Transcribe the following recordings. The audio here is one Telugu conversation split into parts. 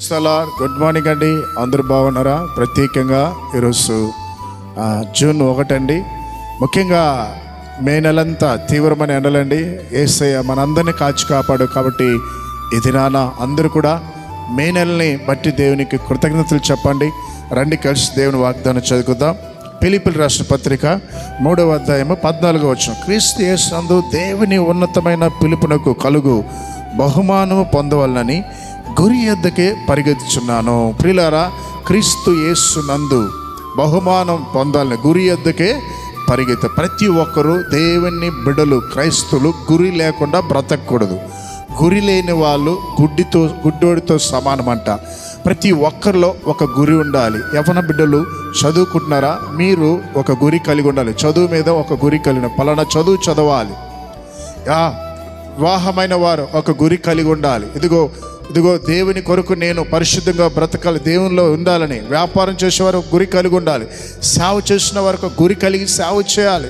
సలార్ గుడ్ మార్నింగ్ అండి. అందరూ బాగున్నారా? ప్రత్యేకంగా ఈరోజు జూన్ ఒకటండి. ముఖ్యంగా మే నెలంతా తీవ్రమైన ఎండలండి. ఏసయ్య మనందరినీ కాచి కాపాడు కాబట్టి ఈ దినాన అందరూ కూడా మే నెలని బట్టి దేవునికి కృతజ్ఞతలు చెప్పండి. రండి కలిసి దేవుని వాగ్దానం చదువుకుందాం. పిలిపిలి రాష్ట్ర పత్రిక మూడవ అధ్యాయము పద్నాలుగో వచ్చిన క్రీస్తు యేసందు దేవుని ఉన్నతమైన పిలుపునకు కలుగు బహుమానము పొందవలనని గురి ఎద్దకే పరిగెత్తుచున్నాను. ప్రిలారా క్రీస్తు యేసు నందు బహుమానం పొందాలని గురి ఎద్దకే పరిగెత్త. ప్రతి ఒక్కరూ దేవుని బిడలు క్రైస్తులు గురి లేకుండా బ్రతకూడదు గురి లేని వాళ్ళు గుడ్డితో గుడ్డోడితో సమానమంట. ప్రతి ఒక్కరిలో ఒక గురి ఉండాలి. యవన బిడ్డలు చదువుకుంటున్నారా? మీరు ఒక గురి కలిగి ఉండాలి. చదువు మీద ఒక గురి కలిగిన పలానా చదువు చదవాలి. యా వివాహమైన వారు ఒక గురి కలిగి ఉండాలి. ఇదిగో ఇదిగో దేవుని కొరకు నేను పరిశుద్ధంగా బ్రతకాలి. దేవునిలో ఉండాలని వ్యాపారం చేసేవారు వరకు గురి కలిగి ఉండాలి. సేవ చేసిన వరకు గురి కలిగి సేవ చేయాలి.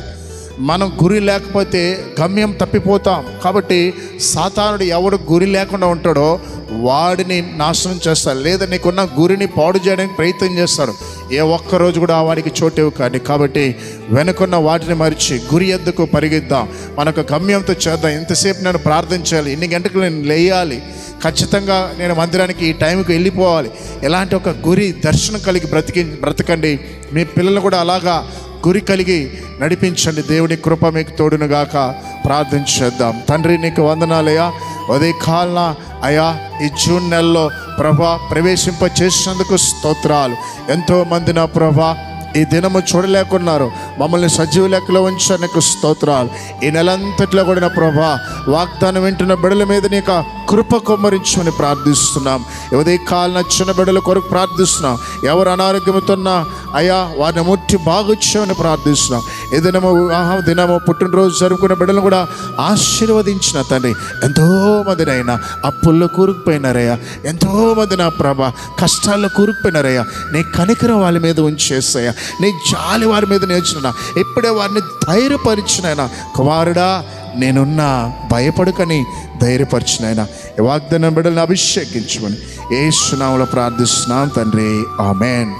మనం గురి లేకపోతే గమ్యం తప్పిపోతాం. కాబట్టి సాతానుడు ఎవడు గురి లేకుండా ఉంటాడో వాడిని నాశనం చేస్తాడు. లేదా నీకున్న గురిని పాడు చేయడానికి ప్రయత్నం చేస్తాడు. ఏ ఒక్క రోజు కూడా వాడికి చోటేవు కానీ. కాబట్టి వెనుకున్న వాటిని మరిచి గురి ఎద్దుకు పరిగెద్దాం. మనకు గమ్యంతో చేద్దాం. ఎంతసేపు నేను ప్రార్థించాలి ఇన్ని ఎన్ని గంటలకు నేను లేయాలి. ఖచ్చితంగా నేను మందిరానికి ఈ టైంకి వెళ్ళిపోవాలి. ఎలాంటి ఒక గురి దర్శనం కలిగి బ్రతికి బ్రతకండి. మీ పిల్లలు కూడా అలాగా గురి కలిగి నడిపించండి. దేవుని కృప మీకు తోడునుగాక ప్రార్థన చేద్దాం. తండ్రి నీకు వందనాలయ్యా. ఉదయ కాలన అయా ఈ జూన్ నెలలో ప్రభా ప్రవేశింప చేసినందుకు స్తోత్రాలు. ఎంతో మంది నా ప్రభా ఈ దినము చూడలేకున్నారు. మమ్మల్ని సజీవ లెక్కలో ఉంచడానికి స్తోత్రాలు. ఈ నెలంతట్లో కూడా ప్రభా వాగ్దానం వింటున్న బిడల మీద నీకు కృప కుమ్మరించమని ప్రార్థిస్తున్నాం. ఉదయ కాలిన చిన్న బిడల కొరకు ప్రార్థిస్తున్నాం. ఎవరు అనారోగ్యమవుతున్నా అయ్యా వారిని ముట్టి బాగుచ్చామని ప్రార్థిస్తున్నాం. ఏదైనా వివాహం దినమో పుట్టినరోజు జరుపుకున్న బిడ్డలను కూడా ఆశీర్వదించిన తండ్రి. ఎంతోమందినైనా అప్పుల్లో కూరుకుపోయినారయ్యా. ఎంతోమంది నా ప్రభ కష్టాల్లో కూరుకుపోయినారయ్యా. నీ కనికరం వాళ్ళ మీద ఉంచేస్తాయా నీ జాలి వారి మీద నేర్చున్నా. ఇప్పుడే వారిని ధైర్యపరిచినైనా కుమారుడా నేనున్నా భయపడుకని ధైర్యపరిచినైనా ఈ వాగ్దానం బిడ్డలను అభిషేకించమని ఏ సునాములో ప్రార్థిస్తున్నాం తండ్రి. ఆమెన్.